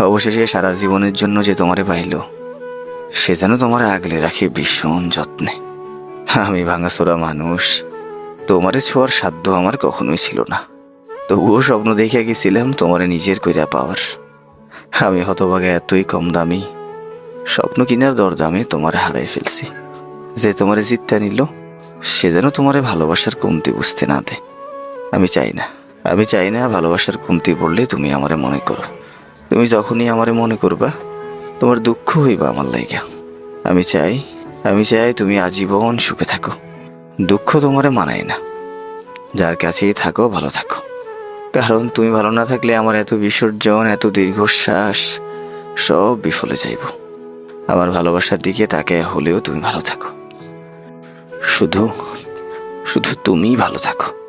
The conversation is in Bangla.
অবশেষে সারা জীবনের জন্য যে তোমারে পাইল, সে যেন তোমার আগলে রাখে ভীষণ যত্নে। আমি ভাঙাচোরা মানুষ, তোমারে ছোঁয়ার সাধ্য আমার কখনোই ছিল না। তবুও স্বপ্ন দেখে গেছিলাম তোমারে নিজের কইরা পাওয়ার। আমি হতভাগে এতই কম দামি, স্বপ্ন কিনার দরদামে তোমারে হারাই ফেলছি। যে তোমারে জিততে নিল, সে যেন তোমারে ভালোবাসার কমতি বুঝতে না দেয়। আমি চাই না, আমি চাই না ভালোবাসার কমতি পড়লে তুমি আমারে মনে করো। তুমি যখনই আমারে মনে করবা, তোমার দুঃখ হইবা আমার লাইগা। আমি চাই আমি চাই তুমি আজীবন সুখে থাকো। দুঃখ তোমারে মানায় না। যার কাছেই থাকো, ভালো থাকো। কারণ তুমি ভালো না থাকলে আমার এত বিসর্জন, এত দীর্ঘশ্বাস সব বিফলে যাইব। আমার ভালোবাসার দিকে তাকে হলেও তুমি ভালো থাকো। শুধু শুধু তুমিই ভালো থাকো।